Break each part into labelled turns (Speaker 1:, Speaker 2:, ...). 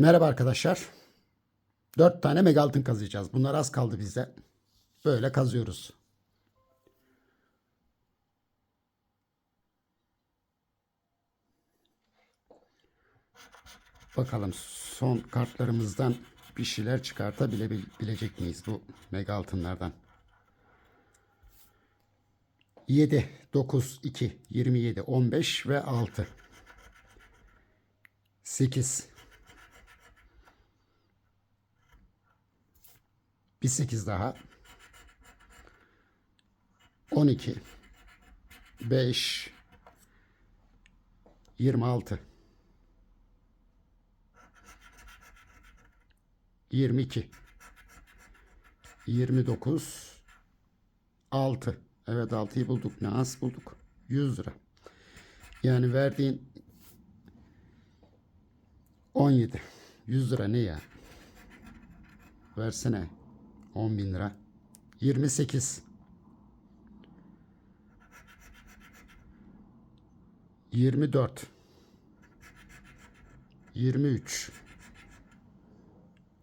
Speaker 1: Merhaba arkadaşlar. 4 tane mega altın kazıyacağız. Bunlar az kaldı bize. Böyle kazıyoruz. Bakalım son kartlarımızdan bir şeyler çıkartabilecek miyiz bu mega altınlardan? 7, 9, 2, 27, 15 ve 6. 8. Bir 8 daha. 12. 5. 26. 22. 29. 6. Evet 6'yı bulduk. Ne az bulduk. 100 lira. Yani verdiğin 17. 100 lira ne ya? Versene. 10 bin lira. 28. 24. 23.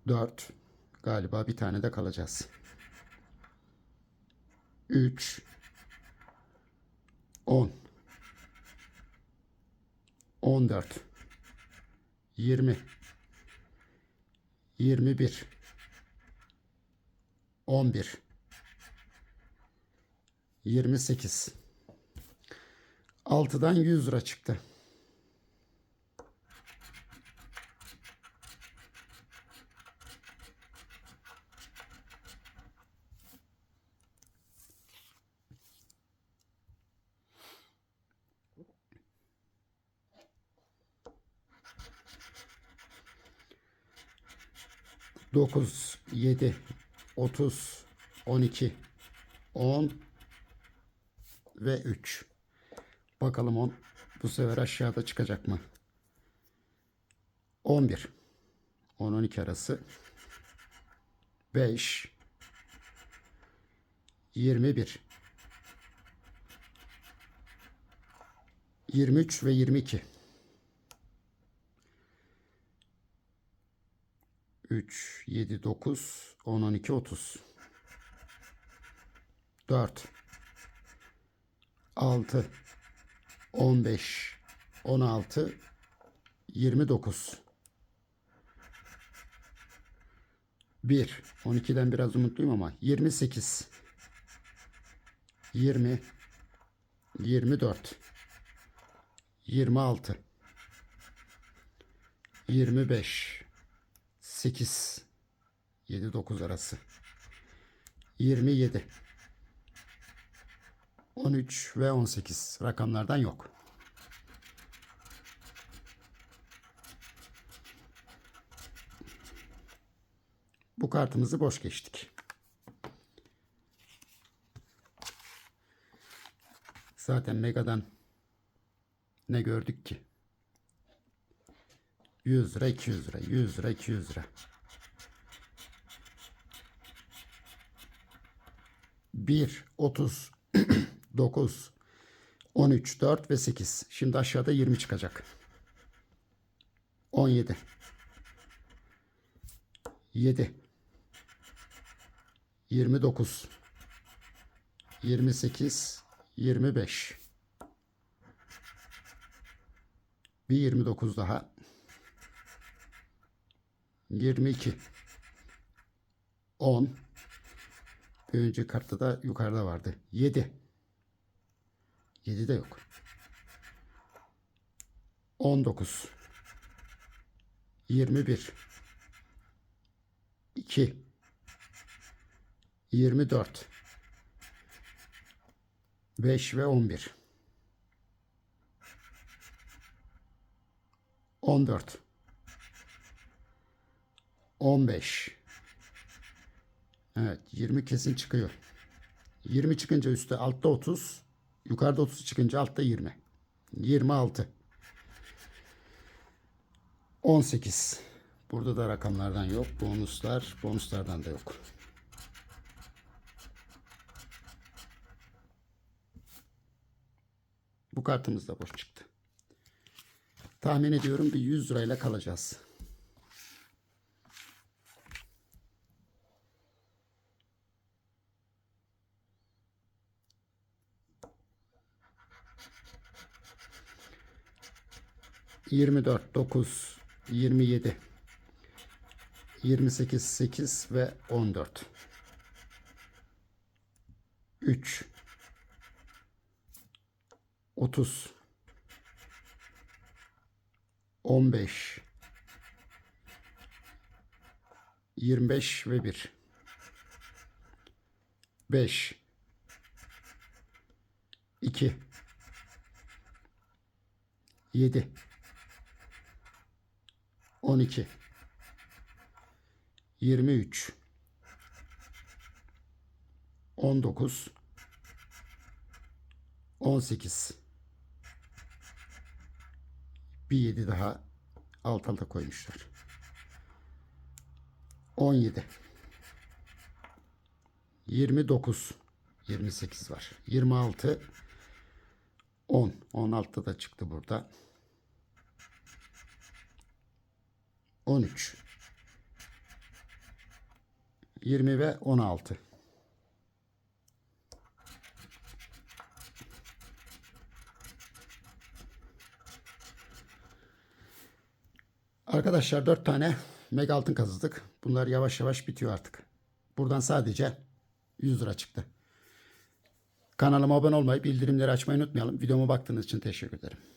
Speaker 1: 4. Galiba bir tane de kalacağız. 3. 10. 14. 20. 21. 11. 28. 6'dan 100 lira çıktı. Dokuz, yedi, 30, 12, 10 ve 3. Bakalım 10 bu sefer aşağıda çıkacak mı? 11. 10-12 arası. 5. 21. 23 ve 22. 3, 7, 9, 10, 12, 30. 4, 6, 15, 16, 29. 1, 12'den biraz umutluyum ama 28, 20, 24, 26, 25, 8 7 9 arası 27 13 ve 18 rakamlardan yok. Bu kartımızı boş geçtik. Zaten Mega'dan ne gördük ki? 100 lira 200 lira 100 lira 200 lira. 1 30 9 13 4 ve 8. Şimdi aşağıda 20 çıkacak. 17 7 29 28 25 bir 29 daha 22 10 bir önceki kartta da yukarıda vardı. 7 7 de yok. 19 21 2 24 5 ve 11 14 15 Evet 20 kesin çıkıyor. 20 çıkınca üstte altta 30 yukarıda 30 çıkınca altta 20 26 18 Burada da rakamlardan yok. Bonuslar, bonuslardan da yok. Bu kartımız da boş çıktı. Tahmin ediyorum bir 100 lirayla kalacağız. 24, 9, 27, 28, 8 ve 14. 3, 30, 15, 25 ve 1. 5, 2, 7, 12, 23, 19, 18, bir 7 daha alt alta koymuşlar. 17, 29, 28 var. 26, 10. 16 da çıktı burada. 13. 20 ve 16. Arkadaşlar 4 tane mega altın kazıdık. Bunlar yavaş yavaş bitiyor artık. Buradan sadece 100 lira çıktı. Kanalıma abone olmayı, bildirimleri açmayı unutmayalım. Videoma baktığınız için teşekkür ederim.